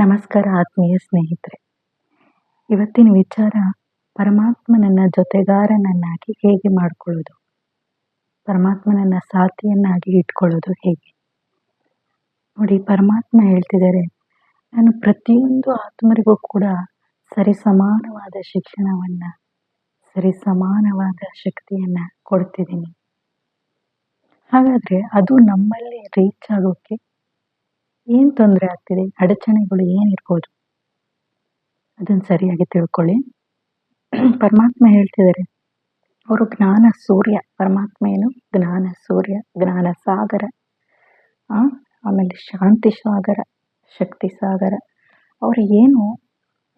ನಮಸ್ಕಾರ ಆತ್ಮೀಯ ಸ್ನೇಹಿತರೆ. ಇವತ್ತಿನ ವಿಚಾರ ಪರಮಾತ್ಮನನ್ನ ಜೊತೆಗಾರನನ್ನಾಗಿ ಹೇಗೆ ಮಾಡಿಕೊಳ್ಳೋದು? ಪರಮಾತ್ಮನನ್ನ ಸಾಥಿಯನ್ನಾಗಿ ಇಟ್ಕೊಳ್ಳೋದು ಹೇಗೆ? ನೋಡಿ, ಪರಮಾತ್ಮ ಹೇಳ್ತಿದ್ದಾರೆ, ನಾನು ಪ್ರತಿಯೊಂದು ಆತ್ಮರಿಗೂ ಕೂಡ ಸರಿ ಸಮಾನವಾದ ಶಿಕ್ಷಣವನ್ನ ಸರಿ ಸಮಾನವಾದ ಶಕ್ತಿಯನ್ನ ಕೊಡ್ತಿದ್ದೀನಿ. ಹಾಗಾದ್ರೆ ಅದು ನಮ್ಮಲ್ಲಿ ರೀಚ್ ಆಗೋಕೆ ಏನು ತೊಂದರೆ ಆಗ್ತಿದೆ? ಅಡಚಣೆಗಳು ಏನಿರ್ಬೋದು ಅದನ್ನು ಸರಿಯಾಗಿ ತಿಳ್ಕೊಳ್ಳಿ. ಪರಮಾತ್ಮ ಹೇಳ್ತಿದ್ದಾರೆ, ಅವರು ಜ್ಞಾನ ಸೂರ್ಯ, ಪರಮಾತ್ಮ ಏನು? ಜ್ಞಾನ ಸೂರ್ಯ, ಜ್ಞಾನ ಸಾಗರ ಆಮೇಲೆ ಶಾಂತಿ ಸಾಗರ, ಶಕ್ತಿ ಸಾಗರ. ಅವರು ಏನು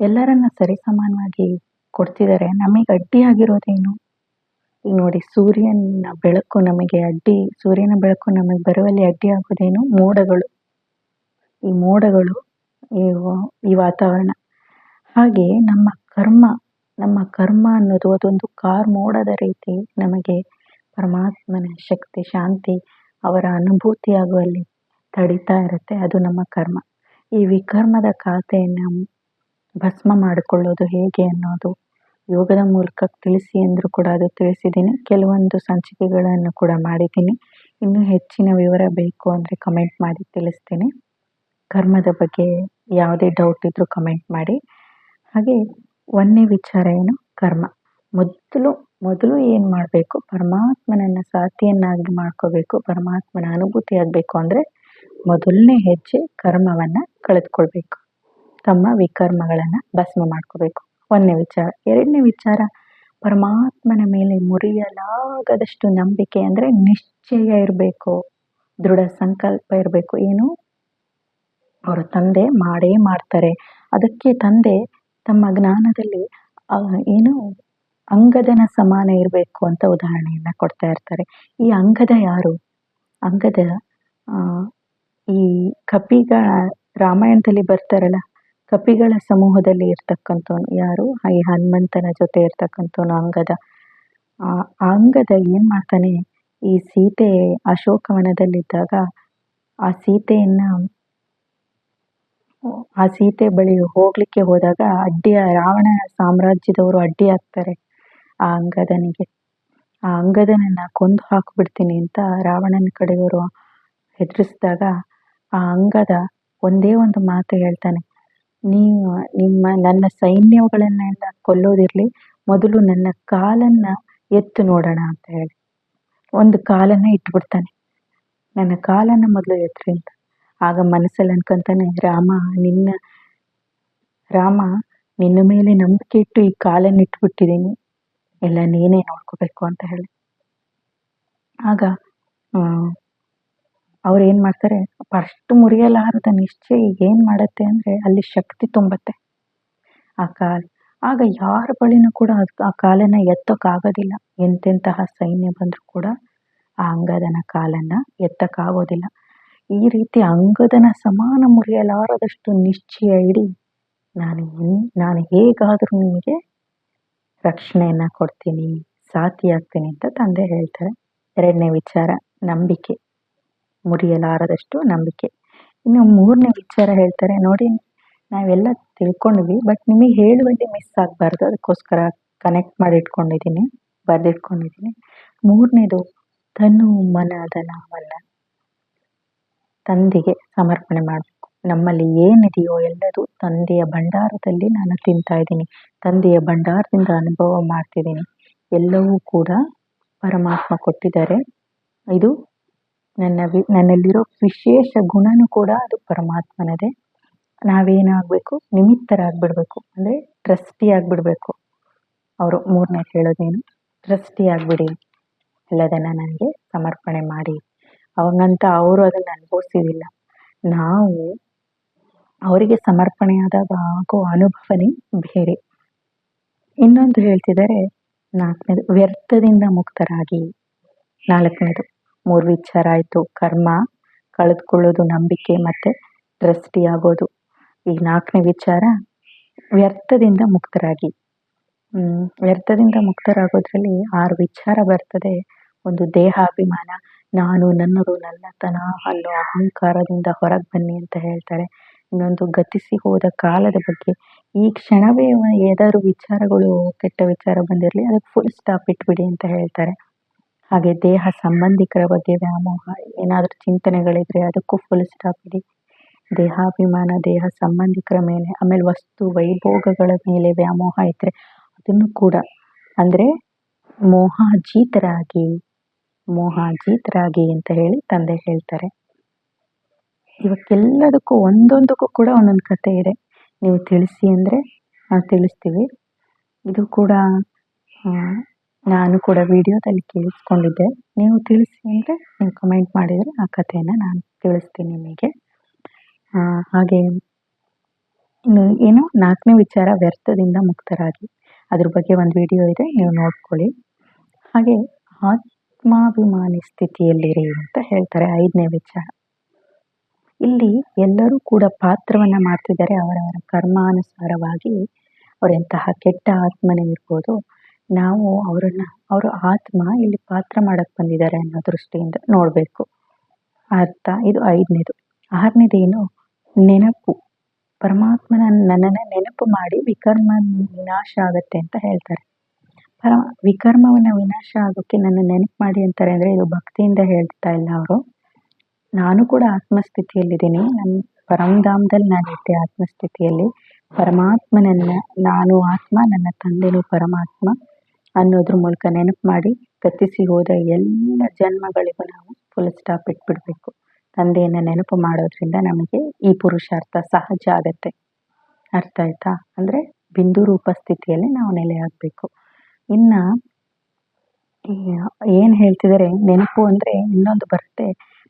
ಎಲ್ಲರನ್ನ ಸರಿಸಮಾನವಾಗಿ ಕೊಡ್ತಿದ್ದಾರೆ? ನಮಗೆ ಅಡ್ಡಿಯಾಗಿರೋದೇನು ಈಗ ನೋಡಿ, ಸೂರ್ಯನ ಬೆಳಕು ನಮಗೆ ಅಡ್ಡಿ, ಸೂರ್ಯನ ಬೆಳಕು ನಮಗೆ ಬರುವಲ್ಲಿ ಅಡ್ಡಿ ಆಗೋದೇನು? ಮೋಡಗಳು. ಈ ಮೋಡಗಳು, ಈ ವಾತಾವರಣ. ಹಾಗೆ ನಮ್ಮ ಕರ್ಮ ನಮ್ಮ ಕರ್ಮ ಅನ್ನೋದು ಅದೊಂದು ಕಾರ್ ಮೋಡದ ರೀತಿ ನಮಗೆ ಪರಮಾತ್ಮನ ಶಕ್ತಿ, ಶಾಂತಿ, ಅವರ ಅನುಭೂತಿಯಾಗುವಲ್ಲಿ ತಡಿತಾ ಇರುತ್ತೆ. ಅದು ನಮ್ಮ ಕರ್ಮ. ಈ ವಿಕರ್ಮದ ಖಾತೆಯನ್ನು ಭಸ್ಮ ಮಾಡಿಕೊಳ್ಳೋದು ಹೇಗೆ ಅನ್ನೋದು ಯೋಗದ ಮೂಲಕ ತಿಳಿಸಿ ಅಂದರೂ ಕೂಡ ಅದು ತಿಳಿಸಿದ್ದೀನಿ. ಕೆಲವೊಂದು ಸಂಚಿಕೆಗಳನ್ನು ಕೂಡ ಮಾಡಿದ್ದೀನಿ. ಇನ್ನೂ ಹೆಚ್ಚಿನ ವಿವರ ಬೇಕು ಅಂದರೆ ಕಮೆಂಟ್ ಮಾಡಿ ತಿಳಿಸ್ತೀನಿ. ಕರ್ಮದ ಬಗ್ಗೆ ಯಾವುದೇ ಡೌಟ್ ಇದ್ರೂ ಕಮೆಂಟ್ ಮಾಡಿ. ಹಾಗೆ ಒಂದನೇ ವಿಚಾರ ಏನು? ಕರ್ಮ. ಮೊದಲು ಮೊದಲು ಏನು ಮಾಡಬೇಕು? ಪರಮಾತ್ಮನನ್ನ ಸಾಥಿಯನ್ನಾಗಿ ಮಾಡ್ಕೋಬೇಕು. ಪರಮಾತ್ಮನ ಅನುಭೂತಿ ಆಗಬೇಕು ಅಂದರೆ ಮೊದಲನೇ ಹೆಜ್ಜೆ ಕರ್ಮವನ್ನು ಕಳೆದುಕೊಳ್ಬೇಕು. ತಮ್ಮ ವಿಕರ್ಮಗಳನ್ನು ಭಸ್ಮ ಮಾಡ್ಕೋಬೇಕು. ಒಂದನೇ ವಿಚಾರ. ಎರಡನೇ ವಿಚಾರ, ಪರಮಾತ್ಮನ ಮೇಲೆ ಮುರಿಯಲಾಗದಷ್ಟು ನಂಬಿಕೆ ಅಂದರೆ ನಿಶ್ಚಯ ಇರಬೇಕು. ದೃಢ ಸಂಕಲ್ಪ ಇರಬೇಕು. ಏನು ಅವರ ತಂದೆ ಮಾಡೇ ಮಾಡ್ತಾರೆ. ಅದಕ್ಕೆ ತಂದೆ ತಮ್ಮ ಜ್ಞಾನದಲ್ಲಿ ಏನು ಅಂಗದನ ಸಮಾನ ಇರಬೇಕು ಅಂತ ಉದಾಹರಣೆಯನ್ನ ಕೊಡ್ತಾ ಇರ್ತಾರೆ. ಈ ಅಂಗದ ಯಾರು? ಅಂಗದ ಈ ಕಪಿಗಳ, ರಾಮಾಯಣದಲ್ಲಿ ಬರ್ತಾರಲ್ಲ, ಕಪಿಗಳ ಸಮೂಹದಲ್ಲಿ ಇರ್ತಕ್ಕಂಥವ್ನು ಯಾರು? ಈ ಹನುಮಂತನ ಜೊತೆ ಇರ್ತಕ್ಕಂಥವ್ನು ಅಂಗದ. ಆ ಅಂಗದ ಏನ್ ಮಾಡ್ತಾನೆ? ಈ ಸೀತೆ ಅಶೋಕವನದಲ್ಲಿದ್ದಾಗ ಆ ಸೀತೆಯನ್ನ ಆ ಸೀತೆ ಬಳಿ ಹೋಗ್ಲಿಕ್ಕೆ ಹೋದಾಗ ಅಡ್ಡಿಯ ರಾವಣ ಸಾಮ್ರಾಜ್ಯದವರು ಅಡ್ಡಿ ಆಗ್ತಾರೆ ಆ ಅಂಗದನಿಗೆ. ಆ ಅಂಗದನನ್ನ ಕೊಂದು ಹಾಕ್ಬಿಡ್ತೀನಿ ಅಂತ ರಾವಣನ ಕಡೆಯವರು ಹೆದರಿಸಿದಾಗ ಆ ಅಂಗದ ಒಂದೇ ಒಂದು ಮಾತು ಹೇಳ್ತಾನೆ, ನೀವು ನಿಮ್ಮ, ನನ್ನ ಸೈನ್ಯಗಳನ್ನೆಲ್ಲ ಕೊಲ್ಲೋದಿರ್ಲಿ, ಮೊದಲು ನನ್ನ ಕಾಲನ್ನ ಎತ್ತು ನೋಡೋಣ ಅಂತ ಹೇಳಿ. ಒಂದು ಕಾಲನ್ನ ಇಟ್ಬಿಡ್ತಾನೆ, ನನ್ನ ಕಾಲನ್ನ ಮೊದಲು ಎತ್ತರಿ ಅಂತ. ಆಗ ಮನಸ್ಸಲ್ಲಿ ಅನ್ಕೊಂತಾನೆ, ರಾಮ, ನಿನ್ನ ರಾಮ, ನಿನ್ನ ಮೇಲೆ ನಂಬಿಕೆ ಇಟ್ಟು ಈ ಕಾಲನ್ನು ಇಟ್ಬಿಟ್ಟಿದ್ದೀನಿ ಎಲ್ಲ ನೀನೇ ನೋಡ್ಕೋಬೇಕು ಅಂತ ಹೇಳಿ. ಆಗ ಅವ್ರು ಏನ್ ಮಾಡ್ತಾರೆ, ಫಸ್ಟ್ ಮುರಿಯಲಾರದ ನಿಶ್ಚಯ ಏನು ಮಾಡುತ್ತೆ ಅಂದ್ರೆ ಅಲ್ಲಿ ಶಕ್ತಿ ತುಂಬತ್ತೆ. ಆ ಕಾಲ, ಆಗ ಯಾರ ಬಳಿನೂ ಕೂಡ ಆ ಕಾಲನ್ನು ಎತ್ತೋಕ್ಕಾಗೋದಿಲ್ಲ. ಎಂತೆಂತಹ ಸೈನ್ಯ ಬಂದರೂ ಕೂಡ ಆ ಅಂಗದನ ಕಾಲನ್ನ ಎತ್ತಕ್ಕಾಗೋದಿಲ್ಲ. ಈ ರೀತಿ ಅಂಗದನ ಸಮಾನ ಮುರಿಯಲಾರದಷ್ಟು ನಿಶ್ಚಯ ಇಡಿ. ನಾನು ನಾನು ಹೇಗಾದರೂ ನಿಮಗೆ ರಕ್ಷಣೆಯನ್ನು ಕೊಡ್ತೀನಿ ಸಾತಿ ಆಗ್ತೀನಿ ಅಂತ ತಂದೆ ಹೇಳ್ತಾರೆ. ಎರಡನೇ ವಿಚಾರ, ನಂಬಿಕೆ. ಮುರಿಯಲಾರದಷ್ಟು ನಂಬಿಕೆ. ಇನ್ನು ಮೂರನೇ ವಿಚಾರ ಹೇಳ್ತಾರೆ, ನೋಡಿ, ನಾವೆಲ್ಲ ತಿಳ್ಕೊಂಡ್ವಿ ಬಟ್ ನಿಮಗೆ ಹೇಳುವಲ್ಲಿ ಮಿಸ್ ಆಗಬಾರ್ದು. ಅದಕ್ಕೋಸ್ಕರ ಕನೆಕ್ಟ್ ಮಾಡಿ ಇಟ್ಕೊಂಡಿದ್ದೀನಿ ಬರೆದಿಟ್ಕೊಂಡಿದ್ದೀನಿ. ಮೂರನೇದು, ತನು ಮನ ಧನವನ್ನ ತಂದೆಗೆ ಸಮರ್ಪಣೆ ಮಾಡಬೇಕು. ನಮ್ಮಲ್ಲಿ ಏನಿದೆಯೋ ಎಲ್ಲದೂ ತಂದೆಯ ಭಂಡಾರದಲ್ಲಿ ನಾನು ತಿಂತಾ ಇದ್ದೀನಿ. ತಂದೆಯ ಭಂಡಾರದಿಂದ ಅನುಭವ ಮಾಡ್ತಿದ್ದೀನಿ. ಎಲ್ಲವೂ ಕೂಡ ಪರಮಾತ್ಮ ಕೊಟ್ಟಿದ್ದಾರೆ. ಇದು ನನ್ನ ವಿ, ನನ್ನಲ್ಲಿರೋ ವಿಶೇಷ ಗುಣನೂ ಕೂಡ ಅದು ಪರಮಾತ್ಮನದೇ. ನಾವೇನಾಗಬೇಕು? ನಿಮಿತ್ತರಾಗ್ಬಿಡ್ಬೇಕು. ಅಂದರೆ ಟ್ರಸ್ಟಿ ಆಗಿಬಿಡ್ಬೇಕು. ಅವರು ಮೂರನೇ ಹೇಳೋದೇನು ಟ್ರಸ್ಟಿ ಆಗಿಬಿಡಿ. ಎಲ್ಲದನ್ನ ನನಗೆ ಸಮರ್ಪಣೆ ಮಾಡಿ. ಅವಂಗಂತ ಅವರು ಅದನ್ನ ಅನುಭವಿಸಿದಿಲ್ಲ ನಾವು ಅವರಿಗೆ ಸಮರ್ಪಣೆ ಆದಾಗ ಆಗೋ ಅನುಭವನೇ ಬೇರೆ. ಇನ್ನೊಂದು ಹೇಳ್ತಿದ್ದಾರೆ, ನಾಲ್ಕನೇದು, ವ್ಯರ್ಥದಿಂದ ಮುಕ್ತರಾಗಿ. ನಾಲ್ಕನೇದು, ಮೂರು ವಿಚಾರ ಆಯಿತು, ಕರ್ಮ, ಕಳೆದುಕೊಳ್ಳೋದು ನಂಬಿಕೆ ಮತ್ತು ಆಗೋದು. ಈ ನಾಲ್ಕನೇ ವಿಚಾರ, ವ್ಯರ್ಥದಿಂದ ಮುಕ್ತರಾಗಿ. ವ್ಯರ್ಥದಿಂದ ಮುಕ್ತರಾಗೋದ್ರಲ್ಲಿ ಆರು ವಿಚಾರ ಬರ್ತದೆ. ಒಂದು ದೇಹಾಭಿಮಾನ ನಾನು ನನ್ನದು ನನ್ನತನ ಅನ್ನೋ ಅಹಂಕಾರದಿಂದ ಹೊರಗೆ ಬನ್ನಿ ಅಂತ ಹೇಳ್ತಾರೆ. ಇನ್ನೊಂದು ಗತಿಸಿ ಹೋದ ಕಾಲದ ಬಗ್ಗೆ. ಈ ಕ್ಷಣವೇ ಏನಾದ್ರು ವಿಚಾರಗಳು, ಕೆಟ್ಟ ವಿಚಾರ ಬಂದಿರಲಿ, ಅದಕ್ಕೆ ಫುಲ್ ಸ್ಟಾಪ್ ಇಟ್ಬಿಡಿ ಅಂತ ಹೇಳ್ತಾರೆ. ಹಾಗೆ ದೇಹ ಸಂಬಂಧಿಕರ ಬಗ್ಗೆ ವ್ಯಾಮೋಹ, ಏನಾದರೂ ಚಿಂತನೆಗಳಿದ್ರೆ ಅದಕ್ಕೂ ಫುಲ್ ಸ್ಟಾಪ್ ಇಡಿ. ದೇಹಾಭಿಮಾನ, ದೇಹ ಸಂಬಂಧಿಕರ ಮೇಲೆ, ಆಮೇಲೆ ವಸ್ತು, ವೈಭೋಗಗಳ ಮೇಲೆ ವ್ಯಾಮೋಹ ಇದ್ದರೆ ಅದನ್ನು ಕೂಡ. ಅಂದರೆ ಮೋಹಾಜೀತರಾಗಿ ಮೋಹಾಜೀತರಾಗಿ ಅಂತ ಹೇಳಿ ತಂದೆ ಹೇಳ್ತಾರೆ. ಇವಕ್ಕೆಲ್ಲದಕ್ಕೂ ಒಂದೊಂದಕ್ಕೂ ಕೂಡ ಒಂದೊಂದು ಕತೆ ಇದೆ. ನೀವು ತಿಳಿಸಿ ಅಂದರೆ ತಿಳಿಸ್ತೀವಿ. ಇದು ಕೂಡ ನಾನು ಕೂಡ ವಿಡಿಯೋದಲ್ಲಿ ಕೇಳಿಸ್ಕೊಂಡಿದ್ದೆ. ನೀವು ತಿಳಿಸಿ ಅಂದರೆ ನೀವು ಕಮೆಂಟ್ ಮಾಡಿದರೆ ಆ ಕಥೆಯನ್ನು ನಾನು ತಿಳಿಸ್ತೀನಿ ನಿಮಗೆ. ಹಾಗೆ ಏನು, ನಾಲ್ಕನೇ ವಿಚಾರ ವ್ಯರ್ಥದಿಂದ ಮುಕ್ತರಾಗಿ. ಅದ್ರ ಬಗ್ಗೆ ಒಂದು ವಿಡಿಯೋ ಇದೆ, ನೀವು ನೋಡ್ಕೊಳ್ಳಿ. ಹಾಗೆ ಆತ್ಮಾಭಿಮಾನಿ ಸ್ಥಿತಿಯಲ್ಲಿರಿ ಅಂತ ಹೇಳ್ತಾರೆ ಐದನೇ ವಿಚಾರ. ಇಲ್ಲಿ ಎಲ್ಲರೂ ಕೂಡ ಪಾತ್ರವನ್ನು ಮಾಡ್ತಿದ್ದಾರೆ, ಅವರವರ ಕರ್ಮಾನುಸಾರವಾಗಿ ಅವರೆಂತಹ ಕೆಟ್ಟ ಆತ್ಮನೇ ಇರ್ಬೋದು ನಾವು ಅವರನ್ನು, ಅವರ ಆತ್ಮ ಇಲ್ಲಿ ಪಾತ್ರ ಮಾಡಕ್ಕೆ ಬಂದಿದ್ದಾರೆ ಅನ್ನೋ ದೃಷ್ಟಿಯಿಂದ ನೋಡಬೇಕು. ಅರ್ಥ, ಇದು ಐದನೇದು. ಆರನೇದೇನು, ನೆನಪು. ಪರಮಾತ್ಮನ ನನ್ನನ್ನು ನೆನಪು ಮಾಡಿ ವಿಕರ್ಮ ವಿನಾಶ ಆಗುತ್ತೆ ಅಂತ ಹೇಳ್ತಾರೆ. ಪರ ವಿಕರ್ಮವನ್ನು ವಿನಾಶ ಆಗೋಕ್ಕೆ ನನ್ನ ನೆನಪು ಮಾಡಿ ಅಂತಾರೆ ಅಂದರೆ ಇದು ಭಕ್ತಿಯಿಂದ ಹೇಳ್ತಾ ಇಲ್ಲ ಅವರು. ನಾನು ಕೂಡ ಆತ್ಮಸ್ಥಿತಿಯಲ್ಲಿದ್ದೀನಿ. ನನ್ನ ಪರಮಧಾಮದಲ್ಲಿ ನಾನಿದ್ದೆ ಆತ್ಮಸ್ಥಿತಿಯಲ್ಲಿ. ಪರಮಾತ್ಮನನ್ನ, ನಾನು ಆತ್ಮ, ನನ್ನ ತಂದೆನೂ ಪರಮಾತ್ಮ ಅನ್ನೋದ್ರ ಮೂಲಕ ನೆನಪು ಮಾಡಿ ಗತಿಸಿ ಹೋದ ಎಲ್ಲ ಜನ್ಮಗಳಿಗೂ ನಾವು ಫುಲ್ ಸ್ಟಾಪ್ ಇಟ್ಬಿಡಬೇಕು. ತಂದೆಯನ್ನು ನೆನಪು ಮಾಡೋದ್ರಿಂದ ನಮಗೆ ಈ ಪುರುಷಾರ್ಥ ಸಹಜ ಆಗತ್ತೆ. ಅರ್ಥ ಆಯ್ತಾ? ಅಂದರೆ ಬಿಂದು ರೂಪ ಸ್ಥಿತಿಯಲ್ಲಿ ನಾವು ನೆಲೆ ಆಗಬೇಕು. ಇನ್ನು ಏನು ಹೇಳ್ತಿದ್ದಾರೆ ನೆನಪು ಅಂದರೆ ಇನ್ನೊಂದು ಬರುತ್ತೆ.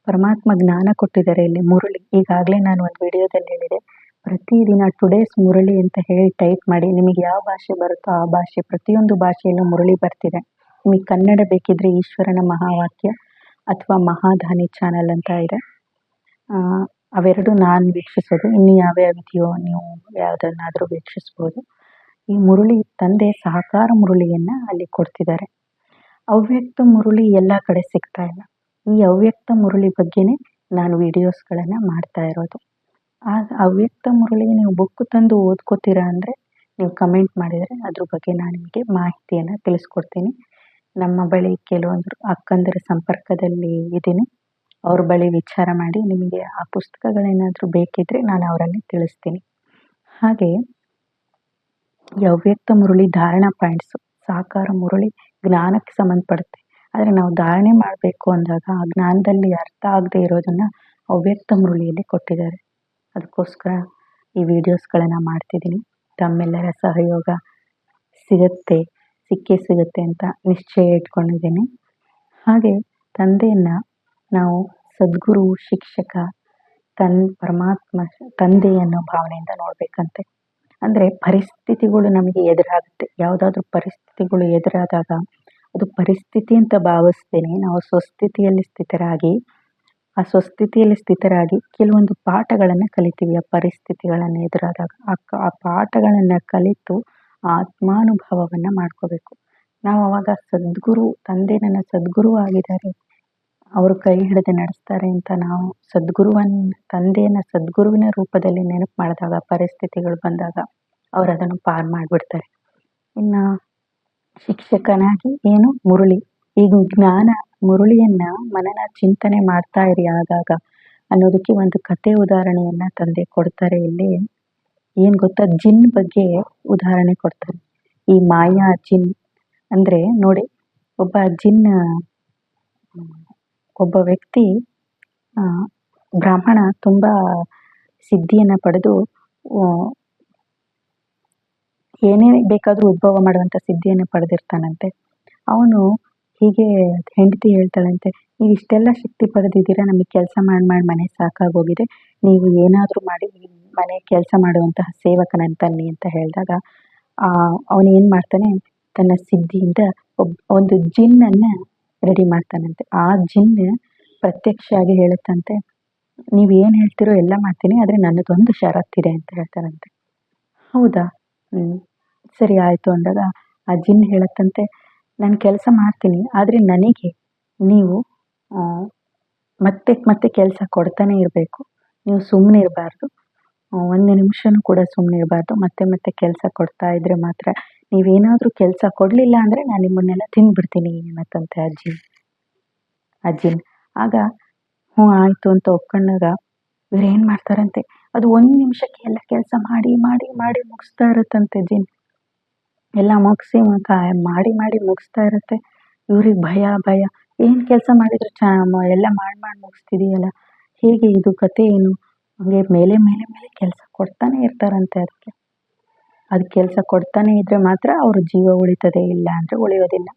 ಪರಮಾತ್ಮ ಜ್ಞಾನ ಕೊಟ್ಟಿದ್ದಾರೆ ಇಲ್ಲಿ ಮುರಳಿ. ಈಗಾಗಲೇ ನಾನು ಒಂದು ವಿಡಿಯೋದಲ್ಲಿ ಹೇಳಿದೆ. ಪ್ರತಿದಿನ ಟುಡೇಸ್ ಮುರಳಿ ಅಂತ ಹೇಳಿ ಟೈಪ್ ಮಾಡಿ, ನಿಮಗೆ ಯಾವ ಭಾಷೆ ಬರುತ್ತೋ ಆ ಭಾಷೆ, ಪ್ರತಿಯೊಂದು ಭಾಷೆಯಲ್ಲೂ ಮುರಳಿ ಬರ್ತಿದೆ. ನಿಮಗೆ ಕನ್ನಡ ಬೇಕಿದ್ರೆ ಈಶ್ವರನ ಮಹಾವಾಕ್ಯ ಅಥವಾ ಮಹಾಧಾನಿ ಚಾನಲ್ ಅಂತ ಇದೆ. ಅವೆರಡು ನಾನು ವೀಕ್ಷಿಸೋದು. ಇನ್ನು ಯಾವ್ಯಾವ ಇದೆಯೋ ನೀವು ಯಾವುದನ್ನಾದರೂ ವೀಕ್ಷಿಸ್ಬೋದು. ಈ ಮುರುಳಿ ತಂದೆ ಸಹಕಾರ ಮುರುಳಿಯನ್ನ ಅಲ್ಲಿ ಕೊಡ್ತಿದ್ದಾರೆ. ಅವ್ಯಕ್ತ ಮುರುಳಿ ಎಲ್ಲ ಕಡೆ ಸಿಗ್ತಾ ಇಲ್ಲ. ಈ ಅವ್ಯಕ್ತ ಮುರುಳಿ ಬಗ್ಗೆನೇ ನಾನು ವಿಡಿಯೋಸ್ಗಳನ್ನು ಮಾಡ್ತಾ ಇರೋದು. ಆ ಅವ್ಯಕ್ತ ಮುರುಳಿ ನೀವು ಬುಕ್ ತಂದು ಓದ್ಕೋತೀರಾ ಅಂದರೆ ನೀವು ಕಮೆಂಟ್ ಮಾಡಿದರೆ ಅದ್ರ ಬಗ್ಗೆ ನಾನು ನಿಮಗೆ ಮಾಹಿತಿಯನ್ನು ತಿಳಿಸ್ಕೊಡ್ತೀನಿ. ನಮ್ಮ ಬಳಿ ಕೆಲವೊಂದು ಅಕ್ಕಂದರ ಸಂಪರ್ಕದಲ್ಲಿ ಇದ್ದೀನಿ. ಅವ್ರ ಬಳಿ ವಿಚಾರ ಮಾಡಿ ನಿಮಗೆ ಆ ಪುಸ್ತಕಗಳೇನಾದರೂ ಬೇಕಿದ್ದರೆ ನಾನು ಅವರಲ್ಲಿ ತಿಳಿಸ್ತೀನಿ. ಹಾಗೆ ಅವ್ಯಕ್ತ ಮುರುಳಿ ಧಾರಣಾ ಪಾಯಿಂಟ್ಸು. ಸಾಕಾರ ಮುರುಳಿ ಜ್ಞಾನಕ್ಕೆ ಸಂಬಂಧಪಡುತ್ತೆ. ಆದರೆ ನಾವು ಧಾರಣೆ ಮಾಡಬೇಕು ಅಂದಾಗ ಆ ಜ್ಞಾನದಲ್ಲಿ ಅರ್ಥ ಆಗದೆ ಇರೋದನ್ನು ಅವ್ಯಕ್ತ ಮುರುಳಿಯಲ್ಲಿ ಕೊಟ್ಟಿದ್ದಾರೆ. ಅದಕ್ಕೋಸ್ಕರ ಈ ವಿಡಿಯೋಸ್ಗಳನ್ನು ಮಾಡ್ತಿದ್ದೀನಿ. ತಮ್ಮೆಲ್ಲರ ಸಹಯೋಗ ಸಿಗುತ್ತೆ, ಸಿಕ್ಕೇ ಸಿಗುತ್ತೆ ಅಂತ ನಿಶ್ಚಯ ಇಟ್ಕೊಂಡಿದ್ದೀನಿ. ಹಾಗೆ ತಂದೆಯನ್ನು ನಾವು ಸದ್ಗುರು, ಶಿಕ್ಷಕ, ತನ್ ಪರಮಾತ್ಮ ತಂದೆ ಅನ್ನೋ ಭಾವನೆಯಿಂದ ನೋಡಬೇಕಂತೆ. ಅಂದರೆ ಪರಿಸ್ಥಿತಿಗಳು ನಮಗೆ ಎದುರಾಗುತ್ತೆ. ಯಾವುದಾದ್ರೂ ಪರಿಸ್ಥಿತಿಗಳು ಎದುರಾದಾಗ ಅದು ಪರಿಸ್ಥಿತಿ ಅಂತ ಭಾವಿಸ್ತೇನೆ. ನಾವು ಸ್ವಸ್ಥಿತಿಯಲ್ಲಿ ಸ್ಥಿತರಾಗಿ, ಆ ಸ್ವಸ್ಥಿತಿಯಲ್ಲಿ ಸ್ಥಿತರಾಗಿ ಕೆಲವೊಂದು ಪಾಠಗಳನ್ನು ಕಲಿತೀವಿ. ಆ ಪರಿಸ್ಥಿತಿಗಳನ್ನು ಎದುರಾದಾಗ ಆ ಆ ಪಾಠಗಳನ್ನು ಕಲಿತು ಆತ್ಮಾನುಭವವನ್ನು ಮಾಡ್ಕೋಬೇಕು. ನಾವು ಅವಾಗ ಸದ್ಗುರು, ತಂದೆ ನನ್ನ ಸದ್ಗುರು ಆಗಿದ್ದಾರೆ. ಅವರು ಕೈ ಹಿಡಿದು ನಡೆಸ್ತಾರೆ ಅಂತ ನಾವು ಸದ್ಗುರುವನ್ನ ತಂದೆಯನ್ನು ಸದ್ಗುರುವಿನ ರೂಪದಲ್ಲಿ ನೆನಪು ಮಾಡಿದಾಗ, ಪರಿಸ್ಥಿತಿಗಳು ಬಂದಾಗ ಅವರು ಅದನ್ನು ಪಾರು ಮಾಡಿಬಿಡ್ತಾರೆ. ಇನ್ನು ಶಿಕ್ಷಕನಾಗಿ ಏನು ಮುರುಳಿ ಈಗ ಜ್ಞಾನ ಮುರುಳಿಯನ್ನು ಮನನ ಚಿಂತನೆ ಮಾಡ್ತಾ ಇರಿ ಆಗಾಗ ಅನ್ನೋದಕ್ಕೆ ಒಂದು ಕತೆ ಉದಾಹರಣೆಯನ್ನು ತಂದೆ ಕೊಡ್ತಾರೆ. ಇಲ್ಲಿ ಏನು ಗೊತ್ತಾ? ಜಿನ್ ಬಗ್ಗೆ ಉದಾಹರಣೆ ಕೊಡ್ತಾರೆ. ಈ ಮಾಯಾ ಜಿನ್ ಅಂದರೆ ನೋಡಿ, ಒಬ್ಬ ಜಿನ್ ಒಬ್ಬ ವ್ಯಕ್ತಿ ಬ್ರಾಹ್ಮಣ ತುಂಬ ಸಿದ್ಧಿಯನ್ನು ಪಡೆದು ಏನೇ ಬೇಕಾದರೂ ಉದ್ಭವ ಮಾಡುವಂಥ ಸಿದ್ಧಿಯನ್ನು ಪಡೆದಿರ್ತಾನಂತೆ. ಅವನು ಹೀಗೆ ಹೆಂಡತಿ ಹೇಳ್ತಾಳಂತೆ, ನೀವು ಇಷ್ಟೆಲ್ಲ ಶಕ್ತಿ ಪಡೆದಿದ್ದೀರಾ? ನಮಗೆ ಕೆಲಸ ಮಾಡಿ ಮಾಡಿ ಮನೆ ಸಾಕಾಗೋಗಿದೆ. ನೀವು ಏನಾದರೂ ಮಾಡಿ ಮನೆ ಕೆಲಸ ಮಾಡುವಂತಹ ಸೇವಕನನ್ನು ತನ್ನಿ ಅಂತ ಹೇಳಿದಾಗ ಅವನು ಏನು ಮಾಡ್ತಾನೆ, ತನ್ನ ಸಿದ್ಧಿಯಿಂದ ಒಬ್ಬ ಒಂದು ಜಿನ್ನನ್ನು ರೆಡಿ ಮಾಡ್ತಾನಂತೆ. ಆ ಜಿನ್ ಪ್ರತ್ಯಕ್ಷ ಆಗಿ ಹೇಳುತ್ತಂತೆ, ನೀವು ಏನು ಹೇಳ್ತಿರೋ ಎಲ್ಲ ಮಾಡ್ತೀನಿ, ಆದರೆ ನನ್ನದೊಂದು ಷರತ್ತಿದೆ ಅಂತ ಹೇಳ್ತಾರಂತೆ ಹೌದಾ? ಹ್ಞೂ ಸರಿ, ಆಯಿತು. ಅಂದಾಗ ಆ ಜಿನ್ ಹೇಳತ್ತಂತೆ, ನಾನು ಕೆಲಸ ಮಾಡ್ತೀನಿ, ಆದರೆ ನನಗೆ ನೀವು ಮತ್ತೆ ಮತ್ತೆ ಕೆಲಸ ಕೊಡ್ತಾನೆ ಇರಬೇಕು. ನೀವು ಸುಮ್ಮನೆ ಇರಬಾರ್ದು. ಒಂದು ನಿಮಿಷನೂ ಕೂಡ ಸುಮ್ಮನೆ ಇರಬಾರ್ದು. ಮತ್ತೆ ಮತ್ತೆ ಕೆಲಸ ಕೊಡ್ತಾ ಇದ್ದರೆ ಮಾತ್ರ ನೀವೇನಾದರೂ ಕೆಲಸ ಕೊಡಲಿಲ್ಲ ಅಂದರೆ ನಾನು ನಿಮ್ಮನ್ನೆಲ್ಲ ತಿಂದ್ಬಿಡ್ತೀನಿ ಅನ್ನತ್ತಂತೆ ಅಜ್ಜಿ. ಅಜ್ಜಿನ ಆಗ ಹ್ಞೂ ಆಯಿತು ಅಂತ ಒಪ್ಕೊಂಡಾಗ ಇವ್ರು ಏನು ಮಾಡ್ತಾರಂತೆ? ಅದು ಒಂದು ನಿಮಿಷಕ್ಕೆ ಎಲ್ಲ ಕೆಲಸ ಮಾಡಿ ಮಾಡಿ ಮಾಡಿ ಮುಗಿಸ್ತಾ ಇರುತ್ತಂತೆ ಜಿನ್ ಎಲ್ಲ ಮುಗಿಸಿ ಮಾಡಿ ಮಾಡಿ ಮುಗಿಸ್ತಾ ಇರುತ್ತೆ. ಇವ್ರಿಗೆ ಭಯ ಭಯ. ಏನು ಕೆಲಸ ಮಾಡಿದ್ರು ಚ ಎಲ್ಲ ಮಾಡಿ ಮಾಡಿ ಮುಗಿಸ್ತಿದೀಯಲ್ಲ? ಹೇಗೆ ಇದು ಕತೆ ಏನು? ಹಂಗೆ ಮೇಲೆ ಮೇಲೆ ಮೇಲೆ ಕೆಲಸ ಕೊಡ್ತಾನೆ ಇರ್ತಾರಂತೆ ಅದಕ್ಕೆ. ಅದು ಕೆಲಸ ಕೊಡ್ತಾನೆ ಇದ್ದರೆ ಮಾತ್ರ ಅವ್ರ ಜೀವ ಉಳಿತದೆ, ಇಲ್ಲ ಅಂದರೆ ಉಳಿಯೋದಿಲ್ಲ.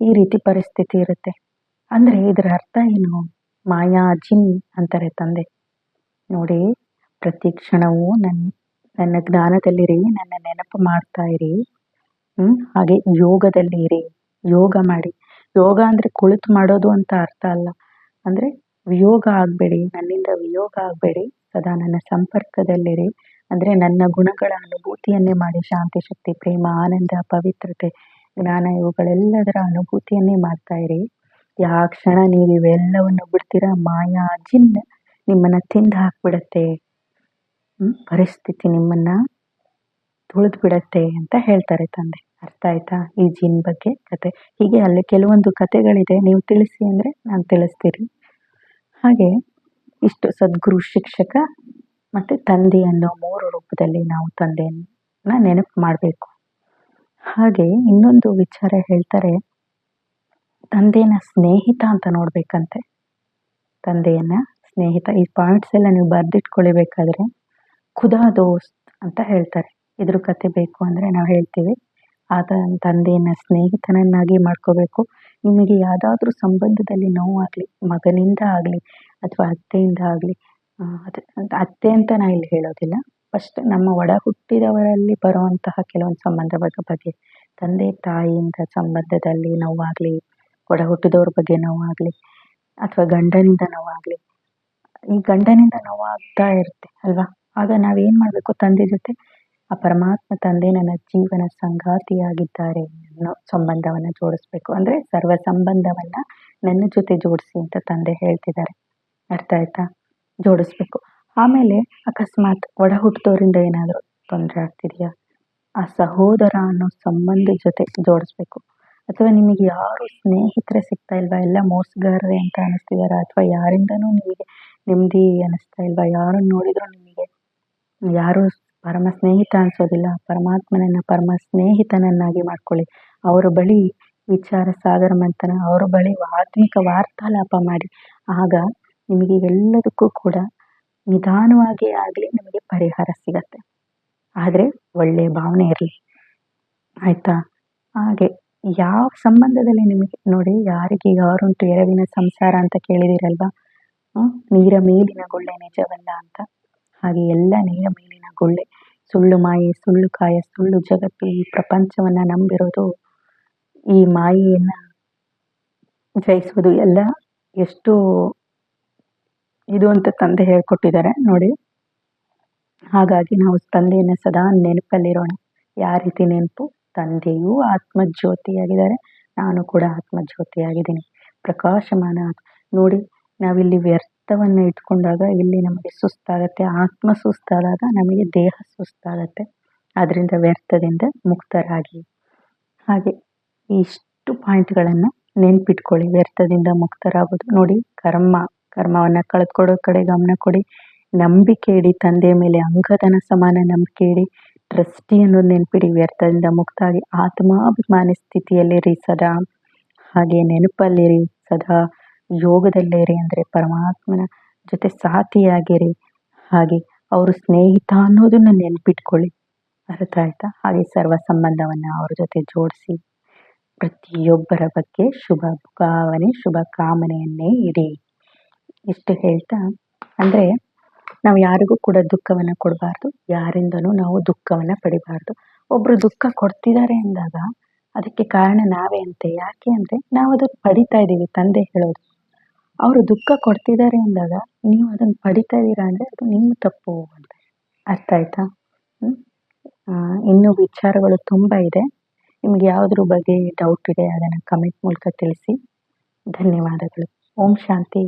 ಈ ರೀತಿ ಪರಿಸ್ಥಿತಿ ಇರುತ್ತೆ. ಅಂದರೆ ಇದರ ಅರ್ಥ ಏನು? ಮಾಯಾ ಜಿನ್ ಅಂತಾರೆ ತಂದೆ. ನೋಡಿ, ಪ್ರತಿ ಕ್ಷಣವೂ ನನ್ನ ನನ್ನ ಜ್ಞಾನದಲ್ಲಿರಿ, ನನ್ನ ನೆನಪು ಮಾಡ್ತಾ ಇರಿ. ಹ್ಞೂ ಹಾಗೆ ಯೋಗದಲ್ಲಿ ಇರಿ. ಯೋಗ ಮಾಡಿ. ಯೋಗ ಅಂದರೆ ಕುಳಿತು ಮಾಡೋದು ಅಂತ ಅರ್ಥ ಅಲ್ಲ. ಅಂದರೆ ವಿಯೋಗ ಆಗಬೇಡಿ. ನನ್ನಿಂದ ವಿಯೋಗ ಆಗಬೇಡಿ. ಸದಾ ನನ್ನ ಸಂಪರ್ಕದಲ್ಲಿರಿ. ಅಂದರೆ ನನ್ನ ಗುಣಗಳ ಅನುಭೂತಿಯನ್ನೇ ಮಾಡಿ, ಶಾಂತಿ, ಶಕ್ತಿ, ಪ್ರೇಮ, ಆನಂದ, ಪವಿತ್ರತೆ, ಜ್ಞಾನ, ಇವುಗಳೆಲ್ಲದರ ಅನುಭೂತಿಯನ್ನೇ ಮಾಡ್ತಾ ಇರಿ. ಯಾವ ಕ್ಷಣ ನೀವು ಇವೆಲ್ಲವನ್ನು ಬಿಡ್ತೀರಾ? ಮಾಯಾ, ಜಿನ್ ನಿಮ್ಮನ್ನು ತಿಂದು ಹಾಕ್ಬಿಡತ್ತೆ. ಪರಿಸ್ಥಿತಿ ನಿಮ್ಮನ್ನು ತುಳಿದು ಬಿಡತ್ತೆ ಅಂತ ಹೇಳ್ತಾರೆ ತಂದೆ. ಅರ್ಥ ಆಯ್ತಾ? ಈ ಜಿನ್ ಬಗ್ಗೆ ಕತೆ. ಹೀಗೆ ಅಲ್ಲಿ ಕೆಲವೊಂದು ಕತೆಗಳಿದೆ, ನೀವು ತಿಳಿಸಿ ಅಂದರೆ ನಾನು ತಿಳಿಸ್ತೀರಿ ಹಾಗೆ ಇಷ್ಟು ಸದ್ಗುರು ಶಿಕ್ಷಕ ಮತ್ತು ತಂದೆ ಅನ್ನೋ ಮೂರು ರೂಪದಲ್ಲಿ ನಾವು ತಂದೆಯನ್ನ ನೆನಪು ಮಾಡಬೇಕು. ಹಾಗೆ ಇನ್ನೊಂದು ವಿಚಾರ ಹೇಳ್ತಾರೆ ತಂದೆನ ಸ್ನೇಹಿತ ಅಂತ ನೋಡಬೇಕಂತೆ. ತಂದೆಯನ್ನ ಸ್ನೇಹಿತ, ಈ ಪಾಯಿಂಟ್ಸ್ ಎಲ್ಲ ನೀವು ಬರೆದಿಟ್ಕೊಳ್ಬೇಕಾದ್ರೆ ಖುದಾ ದೋಸ್ತ್ ಅಂತ ಹೇಳ್ತಾರೆ. ಇದ್ರ ಕತೆ ಬೇಕು ಅಂದರೆ ನಾವು ಹೇಳ್ತೀವಿ, ಆತ ತಂದೆಯನ್ನ ಸ್ನೇಹಿತನನ್ನಾಗಿ ಮಾಡ್ಕೋಬೇಕು. ನಿಮಗೆ ಯಾವುದಾದ್ರೂ ಸಂಬಂಧದಲ್ಲಿ ನೋವಾಗಲಿ, ಮಗನಿಂದ ಆಗಲಿ, ಅಥವಾ ಅತ್ತೆಯಿಂದ ಆಗಲಿ ಅದು. ಅತ್ತೆ ಅಂತ ನಾ ಇಲ್ಲಿ ಹೇಳೋದಿಲ್ಲ. ಫಸ್ಟ್ ನಮ್ಮ ಒಡ ಹುಟ್ಟಿದವರಲ್ಲಿ ಬರುವಂತಹ ಕೆಲವೊಂದು ಸಂಬಂಧಗಳ ಬಗ್ಗೆ. ತಂದೆ, ತಾಯಿಯಿಂದ ಸಂಬಂಧದಲ್ಲಿ ನೋವಾಗಲಿ ಒಡ ಹುಟ್ಟಿದವ್ರ ಬಗ್ಗೆ ನೋವಾಗಲಿ, ಅಥವಾ ಗಂಡನಿಂದ ನೋವಾಗಲಿ. ಈ ಗಂಡನಿಂದ ನೋವಾಗ್ತಾ ಇರುತ್ತೆ, ಅಲ್ವಾ? ಆಗ ನಾವೇನು ಮಾಡಬೇಕು ತಂದೆ ಜೊತೆ? ಆ ಪರಮಾತ್ಮ ತಂದೆ ನನ್ನ ಜೀವನ ಸಂಗಾತಿಯಾಗಿದ್ದಾರೆ ಅನ್ನೋ ಸಂಬಂಧವನ್ನು ಜೋಡಿಸ್ಬೇಕು. ಅಂದರೆ ಸರ್ವ ಸಂಬಂಧವನ್ನು ನನ್ನ ಜೊತೆ ಜೋಡಿಸಿ ಅಂತ ತಂದೆ ಹೇಳ್ತಿದ್ದಾರೆ. ಅರ್ಥ ಆಯ್ತಾ? ಜೋಡಿಸ್ಬೇಕು. ಆಮೇಲೆ ಅಕಸ್ಮಾತ್ ಒಡ ಹುಟ್ಟಿದವರಿಂದ ಏನಾದರೂ ತೊಂದರೆ ಆಗ್ತಿದೆಯಾ? ಆ ಸಹೋದರ ಅನ್ನೋ ಸಂಬಂಧ ಜೊತೆ ಜೋಡಿಸ್ಬೇಕು. ಅಥವಾ ನಿಮಗೆ ಯಾರು ಸ್ನೇಹಿತರೆ ಸಿಗ್ತಾ ಇಲ್ವಾ? ಎಲ್ಲ ಮೋಸಗಾರರೇ ಅಂತ ಅನಿಸ್ತಿದಾರ? ಅಥವಾ ಯಾರಿಂದನೂ ನಿಮಗೆ ನೆಮ್ಮದಿ ಅನಿಸ್ತಾ ಇಲ್ವಾ? ಯಾರನ್ನು ನೋಡಿದರೂ ನಿಮಗೆ ಯಾರು ಪರಮ ಸ್ನೇಹಿತ ಅನಿಸೋದಿಲ್ಲ. ಪರಮಾತ್ಮನನ್ನ ಪರಮ ಸ್ನೇಹಿತನನ್ನಾಗಿ ಮಾಡ್ಕೊಳ್ಳಿ. ಅವರ ಬಳಿ ವಿಚಾರ ಸಾಗರ ಮಂಥನ ಅವರ ಬಳಿ ಆತ್ಮಿಕ ವಾರ್ತಾಲಾಪ ಮಾಡಿ. ಆಗ ನಿಮಗೆ ಎಲ್ಲದಕ್ಕೂ ಕೂಡ ನಿಧಾನವಾಗಿ ಆಗಲಿ ನಿಮಗೆ ಪರಿಹಾರ ಸಿಗತ್ತೆ. ಆದರೆ ಒಳ್ಳೆಯ ಭಾವನೆ ಇರಲಿ. ಆಯಿತಾ? ಹಾಗೆ ಯಾವ ಸಂಬಂಧದಲ್ಲಿ ನಿಮಗೆ, ನೋಡಿ ಯಾರಿಗೆ ಯಾರುಂಟು ಎರವಿನ ಸಂಸಾರ ಅಂತ ಕೇಳಿದಿರಲ್ವಾ? ನೀರ ಮೇಲಿನ ಗುಳ್ಳೆ ನಿಜವಲ್ಲ ಅಂತ. ಹಾಗೆ ಎಲ್ಲ ನೀರ ಮೇಲಿನ ಗುಳ್ಳೆ, ಸುಳ್ಳು ಮಾಯೆ, ಸುಳ್ಳು ಕಾಯ, ಸುಳ್ಳು ಜಗತ್ತು ಈ ಪ್ರಪಂಚವನ್ನು ನಂಬಿರೋದು, ಈ ಮಾಯೆಯನ್ನು ಜಯಿಸುವುದು ಎಲ್ಲ ಎಷ್ಟು ಇದು ಅಂತ ತಂದೆ ಹೇಳ್ಕೊಟ್ಟಿದ್ದಾರೆ ನೋಡಿ. ಹಾಗಾಗಿ ನಾವು ತಂದೆಯನ್ನು ಸದಾ ನೆನಪಲ್ಲಿರೋಣ. ಯಾವ ರೀತಿ ನೆನಪು? ತಂದೆಯೂ ಆತ್ಮಜ್ಯೋತಿಯಾಗಿದ್ದಾರೆ. ನಾನು ಕೂಡ ಆತ್ಮಜ್ಯೋತಿಯಾಗಿದ್ದೀನಿ. ಪ್ರಕಾಶಮಾನ ನೋಡಿ, ನಾವಿಲ್ಲಿ ವ್ಯರ್ಥವನ್ನು ಇಟ್ಕೊಂಡಾಗ ಇಲ್ಲಿ ನಮಗೆ ಸುಸ್ತಾಗತ್ತೆ. ಆತ್ಮ ಸುಸ್ತಾದಾಗ ನಮಗೆ ದೇಹ ಸುಸ್ತಾಗತ್ತೆ. ಅದರಿಂದ ವ್ಯರ್ಥದಿಂದ ಮುಕ್ತರಾಗಿ. ಹಾಗೆ ಇಷ್ಟು ಪಾಯಿಂಟ್ಗಳನ್ನು ನೆನ್ಪಿಟ್ಕೊಳ್ಳಿ. ವ್ಯರ್ಥದಿಂದ ಮುಕ್ತರಾಗೋದು. ನೋಡಿ, ಕರ್ಮ. ಕರ್ಮವನ್ನು ಕಳೆದುಕೊಡೋ ಕಡೆ ಗಮನ ಕೊಡಿ. ನಂಬಿಕೆ ಇಡಿ, ತಂದೆಯ ಮೇಲೆ ಅಂಗದನ ಸಮಾನ ನಂಬಿಕೆ ಇಡಿ. ಟ್ರಸ್ಟಿ ಅನ್ನೋದು ನೆನಪಿಡಿ, ವ್ಯರ್ಥದಿಂದ ಮುಕ್ತಾಗಿ ಆತ್ಮಾಭಿಮಾನಿ ಸ್ಥಿತಿಯಲ್ಲಿರಿ ಸದಾ. ಹಾಗೆ ನೆನಪಲ್ಲಿರಿ ಸದಾ. ಯೋಗದಲ್ಲಿರಿ ಅಂದರೆ ಪರಮಾತ್ಮನ ಜೊತೆ ಸಾಥಿಯಾಗಿರಿ ಹಾಗೆ ಅವರು ಸ್ನೇಹಿತ ಅನ್ನೋದನ್ನ ನೆನಪಿಟ್ಕೊಳ್ಳಿ. ಅರ್ಥ ಆಯ್ತಾ? ಹಾಗೆ ಸರ್ವ ಸಂಬಂಧವನ್ನು ಅವ್ರ ಜೊತೆ ಜೋಡಿಸಿ. ಪ್ರತಿಯೊಬ್ಬರ ಬಗ್ಗೆ ಶುಭ, ಭಾವನೆ, ಶುಭ ಕಾಮನೆಯನ್ನೇ ಇಡಿ. ಇಷ್ಟು ಹೇಳ್ತಾ, ಅಂದರೆ ನಾವು ಯಾರಿಗೂ ಕೂಡ ದುಃಖವನ್ನು ಕೊಡಬಾರ್ದು, ಯಾರಿಂದನೂ ನಾವು ದುಃಖವನ್ನು ಪಡಿಬಾರ್ದು. ಒಬ್ಬರು ದುಃಖ ಕೊಡ್ತಿದ್ದಾರೆ ಅಂದಾಗ ಅದಕ್ಕೆ ಕಾರಣ ನಾವೇ ಅಂತೆ. ಯಾಕೆ ಅಂದರೆ ನಾವು ಅದನ್ನು ಪಡಿತಾ ಇದ್ದೀವಿ, ತಂದೆ ಹೇಳೋದು. ಅವರು ದುಃಖ ಕೊಡ್ತಿದ್ದಾರೆ ಅಂದಾಗ ನೀವು ಅದನ್ನು ಪಡಿತಾ ಇದ್ದೀರಾ ಅಂದರೆ ಅದು ನಿಮ್ಮ ತಪ್ಪು ಅಂತ ಅರ್ಥ ಆಯ್ತಾ? ಇನ್ನೂ ವಿಚಾರಗಳು ತುಂಬ ಇದೆ. ನಿಮ್ಗೆ ಯಾವುದ್ರ ಬಗ್ಗೆ ಡೌಟ್ ಇದೆ ಅದನ್ನು ಕಮೆಂಟ್ ಮೂಲಕ ತಿಳಿಸಿ. ಧನ್ಯವಾದಗಳು. ಓಂ ಶಾಂತಿ.